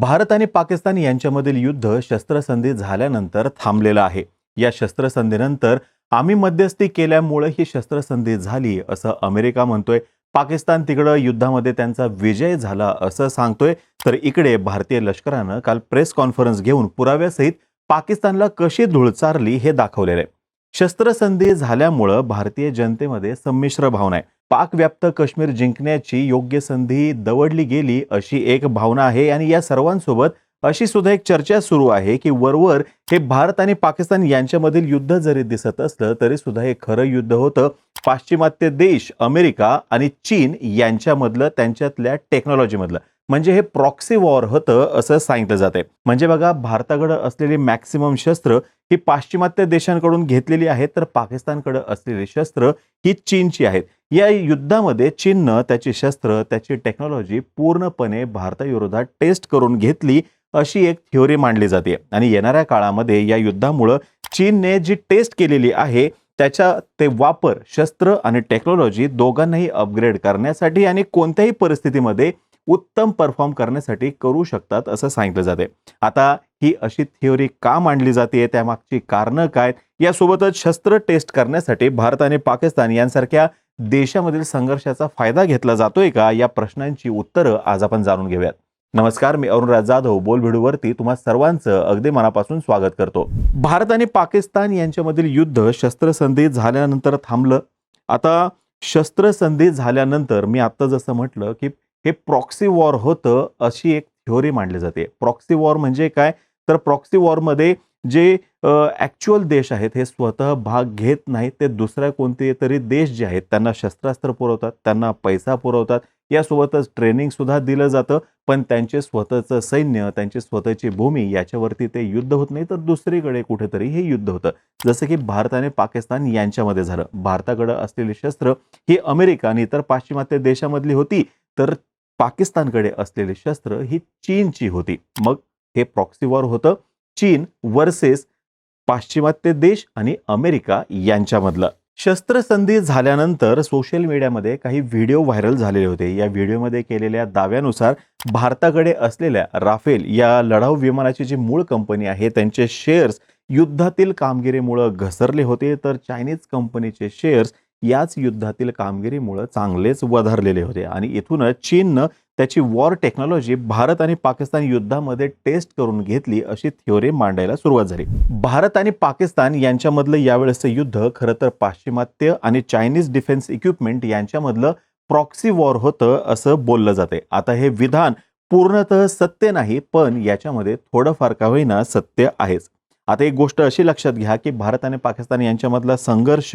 भारत आणि पाकिस्तान यांच्यामधील युद्ध शस्त्रसंधी झाल्यानंतर थांबलेलं आहे. या शस्त्रसंधीनंतर आम्ही मध्यस्थी केल्यामुळे ही शस्त्रसंधी झाली असं अमेरिका म्हणतोय. पाकिस्तान तिकडं युद्धामध्ये त्यांचा विजय झाला असं सांगतोय. तर इकडे भारतीय लष्करानं काल प्रेस कॉन्फरन्स घेऊन पुराव्यासहित पाकिस्तानला कशी धुळचारली हे दाखवलेलं आहे. शस्त्रसंधी झाल्यामुळं भारतीय जनतेमध्ये संमिश्र भावना आहे. पाकव्याप्त काश्मीर जिंकण्याची योग्य संधी दवडली गेली अशी एक भावना आहे. आणि या सर्वांसोबत अशी सुद्धा एक चर्चा सुरू आहे की वरवर हे भारत आणि पाकिस्तान यांच्यामधील युद्ध जरी दिसत असलं तरी सुद्धा हे खरं युद्ध होतं. पाश्चिमात्य देश अमेरिका आणि चीन यांच्यामधलं त्यांच्यातल्या टेक्नॉलॉजीमधलं म्हणजे हे प्रॉक्सी वॉर होतं असं सांगितलं जाते म्हणजे बघा भारताकडे असलेली मॅक्सिमम शस्त्र ही पाश्चिमात्य देशांकडून घेतलेली आहेत तर पाकिस्तानकडे असलेली शस्त्र ही चीनची आहेत. या युद्धामध्ये चीननं त्याची शस्त्र त्याची टेक्नॉलॉजी पूर्णपणे भारताविरोधात टेस्ट करून घेतली अशी एक थिओरी मांडली जाते. आणि येणाऱ्या काळामध्ये या युद्धामुळं चीनने जी टेस्ट केलेली आहे त्याच्या ते वापर शस्त्र आणि टेक्नॉलॉजी दोघांनाही अपग्रेड करण्यासाठी आणि कोणत्याही परिस्थितीमध्ये उत्तम परफॉर्म करण्यासाठी करू शकतात असं सांगितलं जाते. आता ही अशी थिओरी का मांडली जाते? त्यामागची कारणं काय? यासोबतच शस्त्र टेस्ट करण्यासाठी भारत आणि पाकिस्तान यांसारख्या देशामधील संघर्षाचा फायदा घेतला जातोय का? या प्रश्नांची उत्तरं आज आपण जाणून घेऊयात. नमस्कार मी अरुणराज जाधव बोलभिडूवरती तुम्हा सर्वांचं अगदी मनापासून स्वागत करतो. भारत आणि पाकिस्तान यांच्यामधील युद्ध शस्त्रसंधी झाल्यानंतर थांबलं. आता शस्त्रसंधी झाल्यानंतर मी आता जसं म्हटलं की हे प्रॉक्सी वॉर होतं अशी एक थिओरी मांडली जाते. प्रॉक्सी वॉर म्हणजे काय? तर प्रॉक्सी वॉरमध्ये जे ॲक्च्युअल देश आहेत हे स्वतः भाग घेत नाहीत ते दुसऱ्या कोणते तरी देश जे आहेत त्यांना शस्त्रास्त्र पुरवतात त्यांना पैसा पुरवतात. यासोबतच ट्रेनिंगसुद्धा दिलं जातं पण त्यांचे स्वतःचं सैन्य त्यांची स्वतःची भूमी याच्यावरती ते युद्ध होत नाही तर दुसरीकडे कुठेतरी हे युद्ध होतं. जसं की भारत आणि पाकिस्तान यांच्यामध्ये झालं. भारताकडं असलेली शस्त्र ही अमेरिका आणि इतर पाश्चिमात्य देशामधली होती तर पाकिस्तानकडे असलेली शस्त्र ही चीनची होती. मग हे प्रॉक्सी वॉर होतं. चीन वर्सेस पाश्चिमात्य देश आणि अमेरिका यांच्यामधलं. शस्त्रसंधी झाल्यानंतर सोशल मीडियामध्ये काही व्हिडिओ व्हायरल झालेले होते. या व्हिडिओमध्ये केलेल्या दाव्यानुसार भारताकडे असलेल्या राफेल या लढाऊ विमानाची जी मूळ कंपनी आहे त्यांचे शेअर्स युद्धातील कामगिरीमुळं घसरले होते. तर चायनीज कंपनीचे शेअर्स याच युद्धातील कामगिरीमुळं चांगलेच वधारलेले होते. आणि इथूनच चीननं त्याची वॉर टेक्नॉलॉजी भारत आणि पाकिस्तान युद्धामध्ये टेस्ट करून घेतली अशी थिओरी मांडायला सुरुवात झाली. भारत आणि पाकिस्तान यांच्यामधलं यावेळेसचं युद्ध खरं तर पाश्चिमात्य आणि चायनीज डिफेन्स इक्विपमेंट यांच्यामधलं प्रॉक्सी वॉर होतं असं बोललं जाते आता हे विधान पूर्णतः सत्य नाही पण याच्यामध्ये थोडंफार का होईना सत्य आहेच. आता एक गोष्ट अशी लक्षात घ्या की भारत आणि पाकिस्तान यांच्यामधला संघर्ष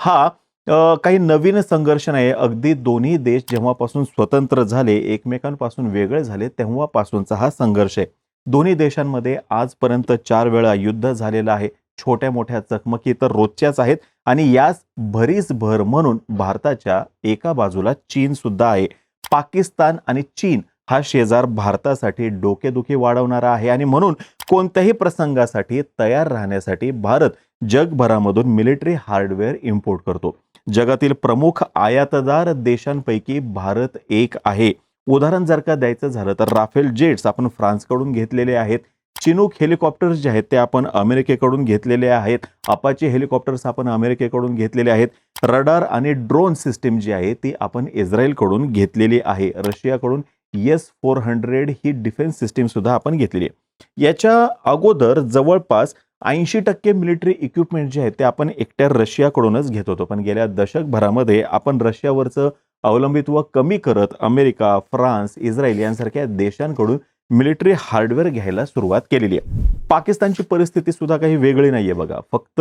हा काही नवीन संघर्ष नाही. अगदी दोन्ही देश जेव्हापासून स्वतंत्र झाले एकमेकांपासून वेगळे झाले तेव्हापासूनचा हा संघर्ष आहे. दोन्ही देशांमध्ये आजपर्यंत चार वेळा युद्ध झालेलं आहे. छोट्या मोठ्या चकमकी तर रोजच्याच आहेत आणि याच भरीस भर म्हणून भारताच्या एका बाजूला चीन सुद्धा आहे. पाकिस्तान आणि चीन हा शेजार भारतासाठी डोकेदुखी वाढवणारा आहे आणि म्हणून कोणत्याही प्रसंगासाठी तयार राहण्यासाठी भारत जगभरामधून मिलिटरी हार्डवेअर इम्पोर्ट करतो. जगातील प्रमुख आयातदार देशांपैकी भारत एक आहे. उदाहरण जर का द्यायचं झालं तर राफेल जेट्स आपण फ्रान्सकडून घेतलेले आहेत. चिनूक हेलिकॉप्टर्स जे आहेत ते आपण अमेरिकेकडून घेतलेले आहेत. अपाचे हेलिकॉप्टर्स आपण अमेरिकेकडून घेतलेले आहेत. रडार आणि ड्रोन सिस्टीम जी आहे ती आपण इस्रायलकडून घेतलेली आहे. रशियाकडून एस फोर हंड्रेड ही डिफेन्स सिस्टीम सुद्धा आपण घेतलेली आहे. याच्या अगोदर जवळपास ऐंशी टक्के मिलिटरी इक्विपमेंट जे आहेत ते आपण एकट्या रशियाकडूनच घेत होतो. पण गेल्या दशकभरामध्ये आपण रशियावरचं अवलंबित्व कमी करत अमेरिका फ्रान्स इस्रायल यांसारख्या देशांकडून मिलिटरी हार्डवेअर घ्यायला सुरुवात केलेली आहे. पाकिस्तानची परिस्थिती सुद्धा काही वेगळी नाहीये बघा. फक्त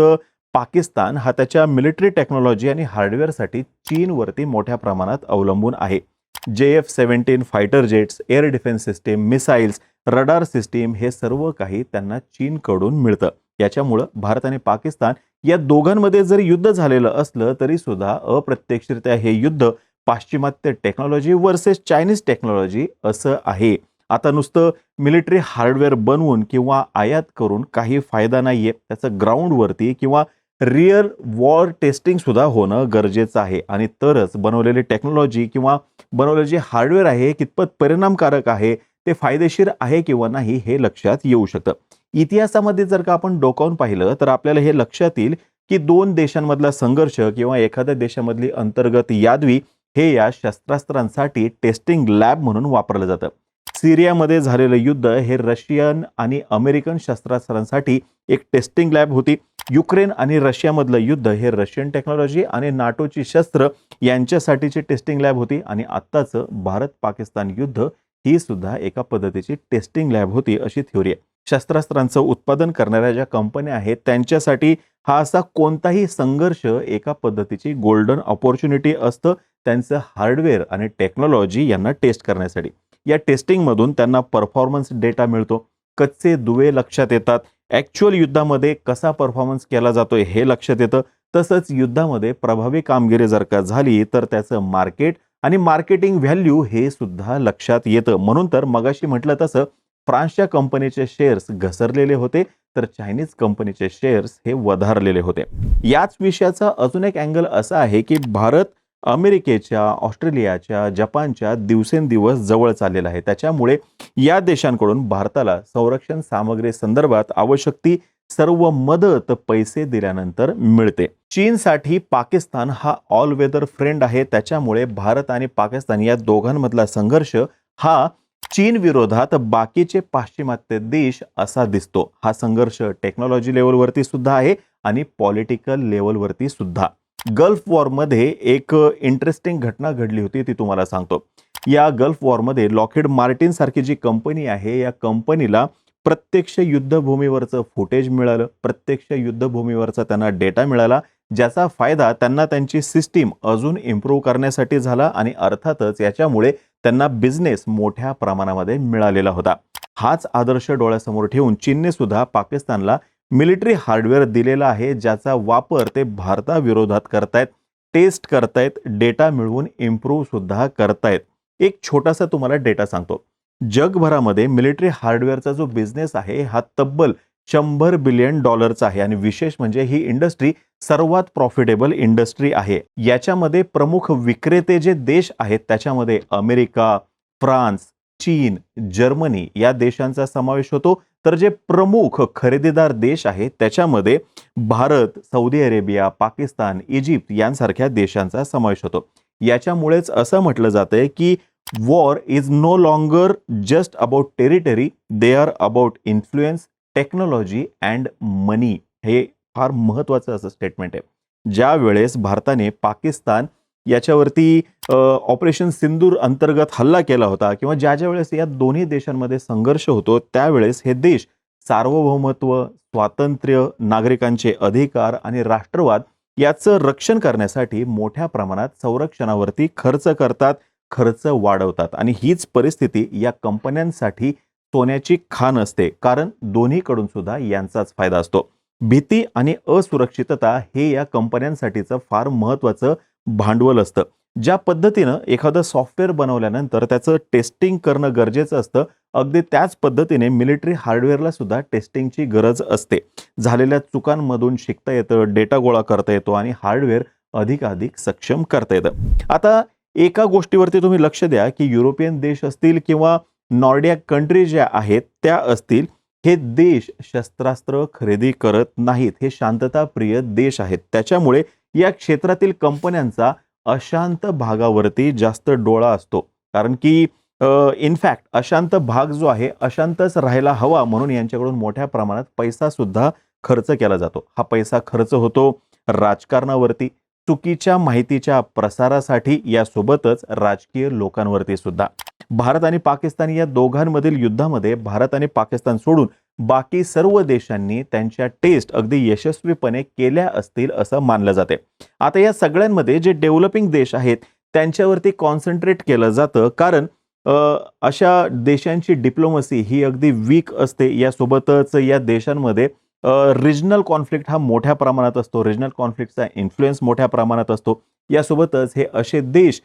पाकिस्तान हा त्याच्या मिलिटरी टेक्नॉलॉजी आणि हार्डवेअरसाठी चीनवरती मोठ्या प्रमाणात अवलंबून आहे. J F seventeen fighter jets air defence system missiles radar system हे सर्व काही त्यांना चीनकडून मिळतं. याच्यामुळं भारत आणि पाकिस्तान या दोघांमध्ये जरी युद्ध झालेलं असलं तरी सुद्धा अप्रत्यक्षरित्या हे युद्ध पाश्चिमात्य टेक्नॉलॉजी वर्सेस चायनीज टेक्नॉलॉजी असं आहे. आता नुसतं मिलिटरी हार्डवेअर बनवून किंवा आयात करून काही फायदा नाही आहे त्याचं ग्राउंडवरती किंवा रिअल वॉर टेस्टिंग सुद्धा होणं गरजेचं आहे. आणि तरच बनवलेली टेक्नॉलॉजी किंवा बनवलेलं जे हार्डवेअर आहे कितपत परिणामकारक आहे ते फायदेशीर आहे किंवा नाही हे लक्षात येऊ शकतं. इतिहासामध्ये जर का आपण डोकावून पाहिलं तर आपल्याला हे लक्षात येईल की दोन देशांमधला संघर्ष किंवा एखाद्या देशामधली अंतर्गत यादवी हे या शस्त्रास्त्रांसाठी टेस्टिंग लॅब म्हणून वापरलं जातं. सिरियामध्ये झालेलं युद्ध हे रशियन आणि अमेरिकन शस्त्रास्त्रांसाठी एक टेस्टिंग लॅब होती. युक्रेन आणि रशियामधलं युद्ध हे रशियन टेक्नॉलॉजी आणि नाटोची शस्त्र यांच्यासाठीची टेस्टिंग लॅब होती आणि आत्ताचं भारत पाकिस्तान युद्ध ही सुद्धा एका पद्धतीची टेस्टिंग लॅब होती अशी थ्योरी आहे. शस्त्रास्त्रांचं उत्पादन करणाऱ्या ज्या कंपन्या आहेत त्यांच्यासाठी हा असा कोणताही संघर्ष एका पद्धतीची गोल्डन ऑपॉर्च्युनिटी असतं त्यांचं हार्डवेअर आणि टेक्नॉलॉजी यांना टेस्ट करण्यासाठी. या टेस्टिंगमधून त्यांना परफॉर्मन्स डेटा मिळतो. कच्चे दुवे लक्षात येतात. ॲक्च्युअल युद्धामध्ये कसा परफॉर्मन्स केला जातो हे लक्षात येतं. तसंच युद्धामध्ये प्रभावी कामगिरी जर का झाली तर त्याचं मार्केट आणि मार्केटिंग व्हॅल्यू हे सुद्धा लक्षात येतं. म्हणून तर मगाशी म्हटलं तसं फ्रान्सच्या कंपनीचे शेअर्स घसरलेले होते तर चायनीज कंपनीचे शेअर्स हे वधारलेले होते. याच विषयाचा अजून एक अँगल असा आहे की भारत अमेरिकेच्या ऑस्ट्रेलियाच्या जपानच्या दिवसेंदिवस जवळ चाललेला आहे. त्याच्यामुळे या देशांकडून भारताला संरक्षण सामग्री संदर्भात आवश्यक ती सर्व मदत पैसे दिल्यानंतर मिळते. चीनसाठी पाकिस्तान हा ऑल वेदर फ्रेंड आहे. त्याच्यामुळे भारत आणि पाकिस्तान या दोघांमधला संघर्ष हा चीन विरोधात बाकीचे पाश्चिमात्य देश असा दिसतो. हा संघर्ष टेक्नॉलॉजी लेवलवरती सुद्धा आहे आणि पॉलिटिकल लेवलवरती सुद्धा. गल्फ वॉरमध्ये एक इंटरेस्टिंग घटना घडली होती ती तुम्हाला सांगतो. या गल्फ वॉरमध्ये लॉकेड मार्टिन सारखी जी कंपनी आहे या कंपनीला प्रत्यक्ष युद्धभूमीवरचं फुटेज मिळालं. प्रत्यक्ष युद्धभूमीवरचा त्यांना डेटा मिळाला ज्याचा फायदा त्यांना त्यांची सिस्टीम अजून इम्प्रूव्ह करण्यासाठी झाला आणि अर्थातच याच्यामुळे त्यांना बिझनेस मोठ्या प्रमाणामध्ये मिळालेला होता. हाच आदर्श डोळ्यासमोर ठेवून चीनने सुद्धा पाकिस्तानला मिलिटरी हार्डवेअर दिलेला आहे ज्याचा वापर ते भारताविरोधात करतायत टेस्ट करतायत डेटा मिळवून इम्प्रूव्ह सुद्धा करतायत. एक छोटासा तुम्हाला डेटा सांगतो. जगभरामध्ये मिलिटरी हार्डवेअरचा जो बिझनेस आहे हा तब्बल शंभर बिलियन डॉलरचा आहे. आणि विशेष म्हणजे ही इंडस्ट्री सर्वात प्रॉफिटेबल इंडस्ट्री आहे. याच्यामध्ये प्रमुख विक्रेते जे देश आहेत त्याच्यामध्ये अमेरिका फ्रान्स चीन जर्मनी या देशांचा समावेश होतो. तर जे प्रमुख खरेदीदार देश आहेत त्याच्यामध्ये Bharat Saudi Arabia Pakistan Egypt यांसारख्या देशांचा समावेश होतो. याच्यामुळेच असं म्हटलं जातंय की war is no longer just about territory they are about influence technology and money हे फार महत्त्वाचं असं स्टेटमेंट आहे. ज्या वेळेस भारताने पाकिस्तान याच्यावरती ऑपरेशन सिंदूर अंतर्गत हल्ला केला होता किंवा ज्या ज्या वेळेस या दोन्ही देशांमध्ये संघर्ष होतो त्यावेळेस हे देश सार्वभौमत्व स्वातंत्र्य नागरिकांचे अधिकार आणि राष्ट्रवाद याचं रक्षण करण्यासाठी मोठ्या प्रमाणात संरक्षणावरती खर्च करतात खर्च वाढवतात. आणि हीच परिस्थिती या कंपन्यांसाठी सोन्याची खाण असते. कारण दोन्हीकडून सुद्धा यांचाच फायदा असतो. भीती आणि असुरक्षितता हे या कंपन्यांसाठीचं फार महत्त्वाचं भांडवल असतं. ज्या पद्धतीनं एखादं सॉफ्टवेअर बनवल्यानंतर त्याचं टेस्टिंग करणं गरजेचं असतं अगदी त्याच पद्धतीने मिलिटरी हार्डवेअरला सुद्धा टेस्टिंगची गरज असते. झालेल्या चुकांमधून शिकता येतं डेटा गोळा करता येतो आणि हार्डवेअर अधिकाधिक सक्षम करता येतं. आता एका गोष्टीवरती तुम्ही लक्ष द्या की युरोपियन देश असतील किंवा नॉर्डिया कंट्री ज्या आहेत त्या असतील हे देश शस्त्रास्त्र खरेदी करत नाहीत. हे शांतताप्रिय देश आहेत. त्याच्यामुळे या क्षेत्रातील कंपन्यांचा अशांत भागावरती जास्त डोळा असतो. कारण की इनफॅक्ट अशांत भाग जो आहे अशांतच राहायला हवा म्हणून यांच्याकडून मोठ्या प्रमाणात पैसा सुद्धा खर्च केला जातो. हा पैसा खर्च होतो राजकारणावरती. चुकीच्या माहितीच्या प्रसारासाठी यासोबतच राजकीय लोकांवरती सुद्धा. भारत आणि पाकिस्तान या दोघांमधील युद्धामध्ये भारत आणि पाकिस्तान सोडून बाकी सर्व देशांनी त्यांच्या टेस्ट अगदी यशस्वीपणे केल्या असतील असं मानलं जाते. आता या सगळ्यांमध्ये जे डेव्हलपिंग देश आहेत त्यांच्यावरती कॉन्सन्ट्रेट केलं जातं. कारण अशा देशांची डिप्लोमसी ही अगदी वीक असते. यासोबतच या देशांमध्ये रिजनल कॉन्फ्लिक्ट हा मोठ्या प्रमाणात असतो. रिजनल कॉन्फ्लिक्टचा इन्फ्लुएन्स मोठ्या प्रमाणात असतो. यासोबतच हे असे देश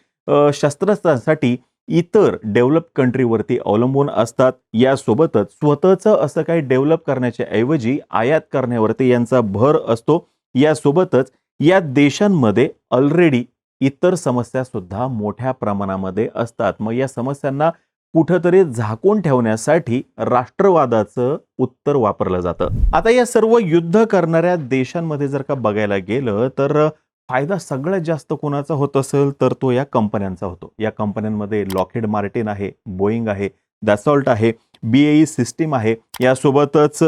शस्त्रास्त्रांसाठी इतर डेव्हलप कंट्रीवरती अवलंबून असतात. यासोबतच स्वतःचं असं काही डेव्हलप करण्याच्या ऐवजी आयात करण्यावरती यांचा भर असतो. यासोबतच या देशांमध्ये ऑलरेडी इतर समस्या सुद्धा मोठ्या प्रमाणामध्ये असतात. मग या समस्यांना कुठंतरी झाकून ठेवण्यासाठी राष्ट्रवादाचं उत्तर वापरलं जातं. आता या सर्व युद्ध करणाऱ्या देशांमध्ये जर का बघायला गेलं तर फायदा सगळ्यात जास्त कोणाचा होत असेल तर तो या कंपन्यांचा होतो. या कंपन्यांमध्ये लॉकेड मार्टिन आहे बोईंग आहे दॅसॉल्ट आहे बीएई सिस्टीम आहे. यासोबतच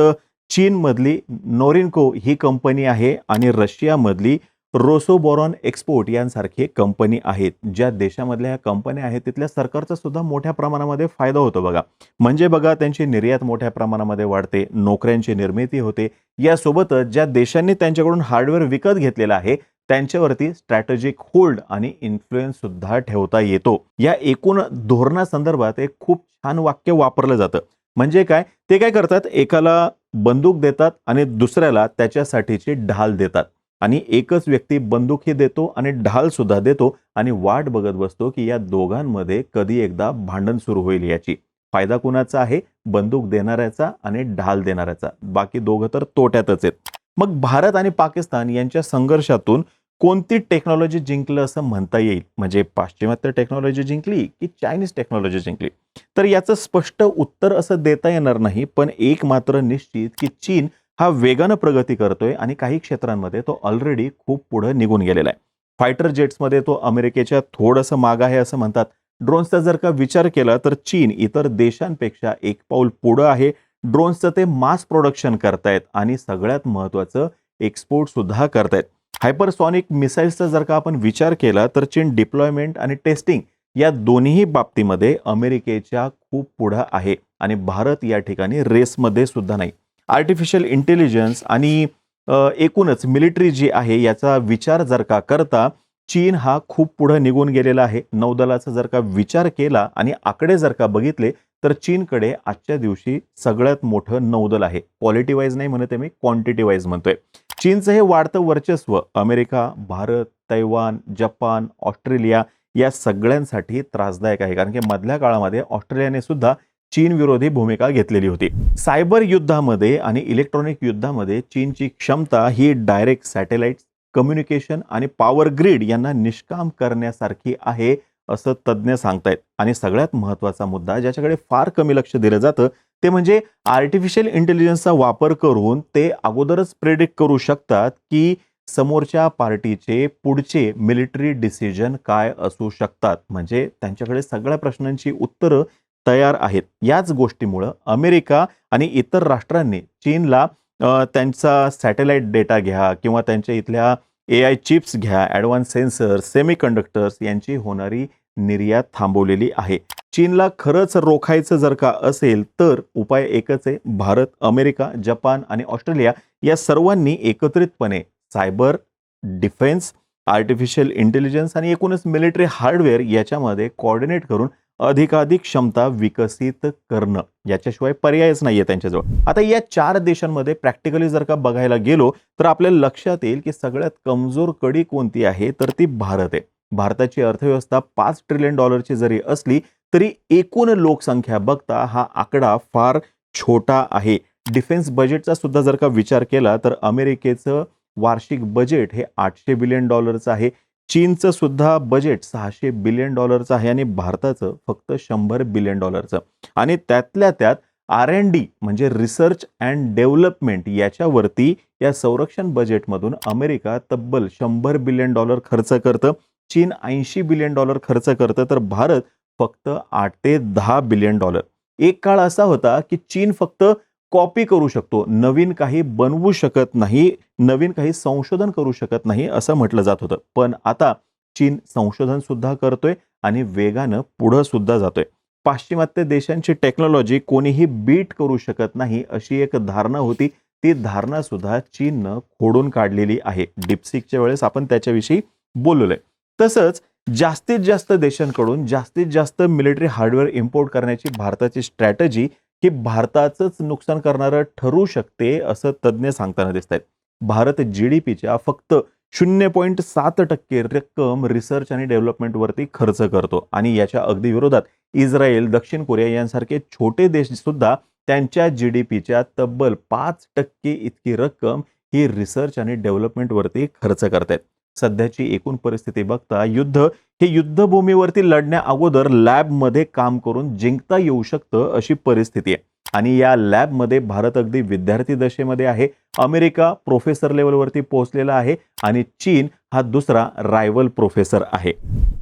चीनमधली नोरिनको ही कंपनी आहे आणि रशियामधली रोसोबॉरॉन एक्सपोर्ट यांसारखे कंपनी आहेत. ज्या देशामधल्या ह्या कंपन्या आहेत तिथल्या सरकारचा सुद्धा मोठ्या प्रमाणामध्ये फायदा होतो बघा. म्हणजे बघा त्यांची निर्यात मोठ्या प्रमाणामध्ये वाढते नोकऱ्यांची निर्मिती होते. यासोबतच ज्या देशांनी त्यांच्याकडून हार्डवेअर विकत घेतलेलं आहे त्यांच्यावरती स्ट्रॅटेजिक होल्ड आणि इन्फ्लुएन्स सुद्धा ठेवता येतो. या एकूण धोरणासंदर्भात एक खूप छान वाक्य वापरलं जातं. म्हणजे काय? ते काय करतात? एकाला बंदूक देतात आणि दुसऱ्याला त्याच्यासाठीची ढाल देतात. आणि एकच व्यक्ती बंदूकही देतो आणि ढाल सुद्धा देतो आणि वाट बघत बसतो की या दोघांमध्ये कधी एकदा भांडण सुरू होईल याची. फायदा कुणाचा आहे? बंदूक देणाऱ्याचा आणि ढाल देणाऱ्याचा. बाकी दोघं तर तोट्यातच आहेत. मग भारत आणि पाकिस्तान यांच्या संघर्षातून कोणती टेक्नॉलॉजी जिंकलं असं म्हणता येईल? म्हणजे पाश्चिमात्य टेक्नॉलॉजी जिंकली की चायनीज टेक्नॉलॉजी जिंकली? तर याचं स्पष्ट उत्तर असं देता येणार नाही पण एक मात्र निश्चित की चीन हा वेगानं प्रगती करतोय आणि काही क्षेत्रांमध्ये तो ऑलरेडी खूप पुढं निघून गेलेला आहे. फायटर जेट्समध्ये तो अमेरिकेच्या थोडंसं माग आहे असं म्हणतात. ड्रोन्सचा जर का विचार केला तर चीन इतर देशांपेक्षा एक पाऊल पुढं आहे. ड्रोन्सचं ते मास प्रोडक्शन करतायत आणि सगळ्यात महत्त्वाचं एक्सपोर्ट सुद्धा करतायत. हायपरसॉनिक मिसाईल्सचा जर का आपण विचार केला तर चीन डिप्लॉयमेंट आणि टेस्टिंग या दोन्ही बाबतीमध्ये अमेरिकेच्या खूप पुढं आहे आणि भारत या ठिकाणी रेसमध्ये सुद्धा नाही. आर्टिफिशियल इंटेलिजन्स आणि एकूणच मिलिटरी जी आहे याचा विचार जर का करता चीन हा खूप पुढं निघून गेलेला आहे. नौदलाचा जर का विचार केला आणि आकडे जर का बघितले तर चीनकडे आजच्या दिवशी सगळ्यात मोठं नौदल आहे. क्वालिटी वाईज नाही म्हणते मी क्वांटिटी वाईज म्हणतोय. चीनचं हे वाढतं वर्चस्व America Bharat Taiwan Japan Australia या सगळ्यांसाठी त्रासदायक आहे. कारण की मधल्या काळामध्ये ऑस्ट्रेलियाने सुद्धा चीन विरोधी भूमिका घेतलेली होती. सायबर युद्धामध्ये आणि इलेक्ट्रॉनिक युद्धामध्ये चीनची क्षमता ही डायरेक्ट सॅटेलाइट कम्युनिकेशन आणि पॉवर ग्रीड यांना निष्काम करण्यासारखी आहे असं तज्ज्ञ सांगतायत. आणि सगळ्यात महत्त्वाचा मुद्दा ज्याच्याकडे फार कमी लक्ष दिलं जातं ते म्हणजे आर्टिफिशियल इंटेलिजन्सचा वापर करून ते अगोदरच प्रेडिक्ट करू शकतात की समोरच्या पार्टीचे पुढचे मिलिटरी डिसिजन काय असू शकतात. म्हणजे त्यांच्याकडे सगळ्या प्रश्नांची उत्तरं तयार आहेत. याच गोष्टीमुळं अमेरिका आणि इतर राष्ट्रांनी चीनला त्यांचा सॅटेलाईट डेटा घ्या किंवा त्यांच्या इथल्या ए आय चिप्स घ्या ॲडव्हान्स सेन्सर्स सेमी कंडक्टर्स यांची होणारी निर्यात थांबवलेली आहे. चीनला खरंच रोखायचं जर का असेल तर उपाय एकच आहे भारत अमेरिका जपान आणि ऑस्ट्रेलिया या सर्वांनी एकत्रितपणे सायबर डिफेन्स आर्टिफिशियल इंटेलिजन्स आणि एकूणच मिलिटरी हार्डवेअर याच्यामध्ये कोऑर्डिनेट करून अधिकाधिक क्षमता विकसित करणं. याच्याशिवाय पर्यायच नाहीये त्यांच्याजवळ. आता या चार देशांमध्ये प्रॅक्टिकली जर का बघायला गेलो तर आपल्या लक्षात येईल की सगळ्यात कमजोर कडी कोणती आहे तर ती भारत आहे. भारताची अर्थव्यवस्था पाच ट्रिलियन डॉलरची जरी असली तरी एकूण लोकसंख्या बघता हा आकडा फार छोटा आहे. डिफेन्स बजेटचा सुद्धा जर का विचार केला तर अमेरिकेचं वार्षिक बजेट हे आठशे बिलियन डॉलरचं आहे. चीनचं सुद्धा बजेट सहाशे बिलियन डॉलरचं आहे आणि भारताचं फक्त शंभर बिलियन डॉलरचं. आणि त्यातल्या त्यात आर एन डी म्हणजे रिसर्च अँड डेव्हलपमेंट याच्यावरती या संरक्षण बजेटमधून अमेरिका तब्बल शंभर बिलियन डॉलर खर्च करतं. चीन ऐंशी बिलियन डॉलर खर्च करतं. तर भारत फक्त आठ ते दहा बिलियन डॉलर एक काळ असा होता की चीन फक्त कॉपी करू शकतो नवीन काही बनवू शकत नाही नवीन काही संशोधन करू शकत नाही असं म्हटलं जात होतं. पण आता चीन संशोधन सुद्धा करतोय आणि वेगानं पुढं सुद्धा जातोय. पाश्चिमात्य देशांची टेक्नॉलॉजी कोणीही बीट करू शकत नाही अशी एक धारणा होती. ती धारणा सुद्धा चीननं खोडून काढलेली आहे. डिप्सिकच्या वेळेस आपण त्याच्याविषयी बोललोय. तसंच जास्तीत जास्त देशांकडून जास्तीत जास्त मिलिटरी हार्डवेअर इम्पोर्ट करण्याची भारताची स्ट्रॅटजी ही भारताचंच नुकसान करणारं ठरू शकते असं तज्ज्ञ सांगताना दिसत आहेत भारत जी डी पीच्या फक्त शून्य पॉईंट सात टक्के रक्कम रिसर्च आणि डेव्हलपमेंटवरती खर्च करतो आणि याच्या अगदी विरोधात इस्रायल दक्षिण कोरिया यांसारखे छोटे देश सुद्धा त्यांच्या जी डी पीच्या तब्बल पाच टक्के इतकी रक्कम ही रिसर्च आणि डेव्हलपमेंटवरती खर्च करतायत. सध्याची एकूण परिस्थिती बघता युद्ध हे युद्धभूमीवरती लढण्या अगोदर लॅबमध्ये काम करून जिंकता येऊ शकतं अशी परिस्थिती आहे. आणि या लॅबमध्ये भारत अगदी विद्यार्थी दशेमध्ये आहे. अमेरिका प्रोफेसर लेवलवरती पोहोचलेला आहे आणि चीन हा दुसरा रायवल प्रोफेसर आहे.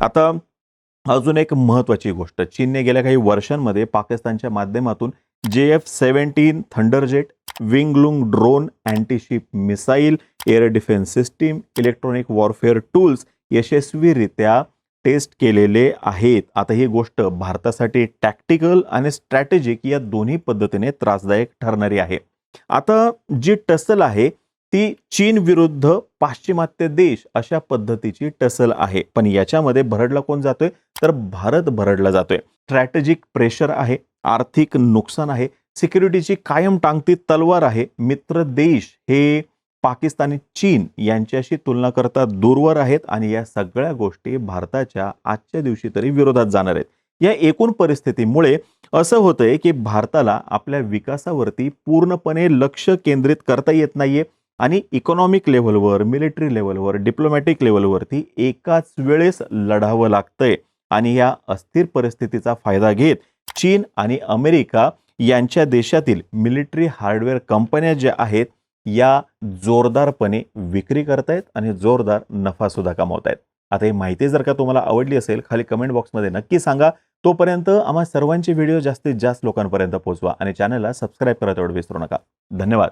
आता अजून एक महत्त्वाची गोष्ट चीनने गेल्या काही वर्षांमध्ये पाकिस्तानच्या माध्यमातून J F seventeen thunderjet wing loong drone antiship missile air defence system electronic warfare tools यशस्वीरित्या टेस्ट केलेले आहेत. आता ही गोष्ट भारतासाठी टॅक्टिकल आणि स्ट्रॅटेजिक या दोन्ही पद्धतीने त्रासदायक ठरणारी आहे. आता जी टसल आहे ती चीन विरुद्ध पाश्चिमात्य देश अशा पद्धतीची टसल आहे. पण याच्यामध्ये भरडला कोण जातोय? तर भारत भरडला जातोय. स्ट्रॅटेजिक प्रेशर आहे आर्थिक नुकसान आहे सिक्युरिटीची कायम टांगती तलवार आहे मित्र देश हे पाकिस्तान चीन यांच्याशी तुलना करता दूरवर आहेत आणि या सगळ्या गोष्टी भारताच्या आजच्या दिवशी तरी विरोधात जाणार आहेत. या एकूण परिस्थितीमुळे असं होतंय की भारताला आपल्या विकासावरती पूर्णपणे लक्ष केंद्रित करता येत नाहीये आणि इकॉनॉमिक लेव्हलवर मिलिटरी लेव्हलवर डिप्लोमॅटिक लेव्हलवरती एकाच वेळेस लढावं लागतंय आणि या अस्थिर परिस्थितीचा फायदा घेत चीन आणि अमेरिका यांच्या देशातील मिलिटरी हार्डवेअर कंपन्या ज्या आहेत या जोरदारपणे विक्री करतायत आणि जोरदार नफासुद्धा कमावतायत. आता ही माहिती जर का तुम्हाला आवडली असेल खाली कमेंट बॉक्समध्ये नक्की सांगा. तोपर्यंत आम्हा सर्वांचे व्हिडिओ जास्तीत जास्त लोकांपर्यंत पोहोचवा आणि चॅनलला सबस्क्राईब करायला तेवढं विसरू नका. धन्यवाद.